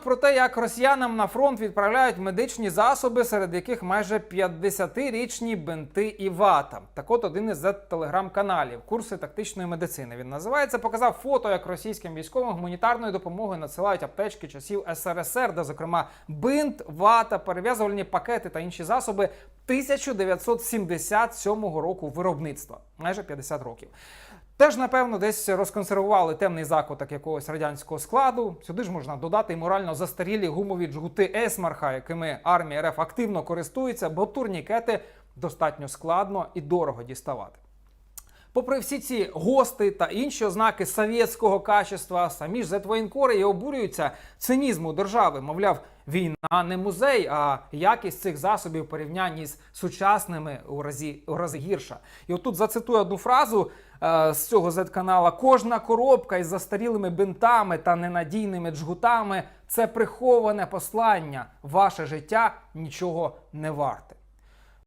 про те, як росіянам на фронт відправляють медичні засоби, серед яких майже 50-річні бинти і вата. Так от один із телеграм-каналів курси тактичної медицини. Він називається. Показав фото, як російським військовим гуманітарною допомогою надсилають аптечки часів СРСР, де, зокрема, бинт, вата, перев'язувальні пакети та інші засоби 1977 року виробництва, майже 50 років. Теж, напевно, десь розконсервували темний закуток якогось радянського складу. Сюди ж можна додати й морально застарілі гумові джгути Есмарха, якими армія РФ активно користується, бо турнікети достатньо складно і дорого діставати. Попри всі ці гости та інші ознаки совєтського качества, самі ж зетвоєнкори і обурюються цинізму держави. Мовляв, війна не музей, а якість цих засобів порівнянні з сучасними у разі, у рази гірша. І отут зацитую одну фразу е, з цього зет-канала: кожна коробка із застарілими бинтами та ненадійними джгутами це приховане послання. Ваше життя нічого не варте.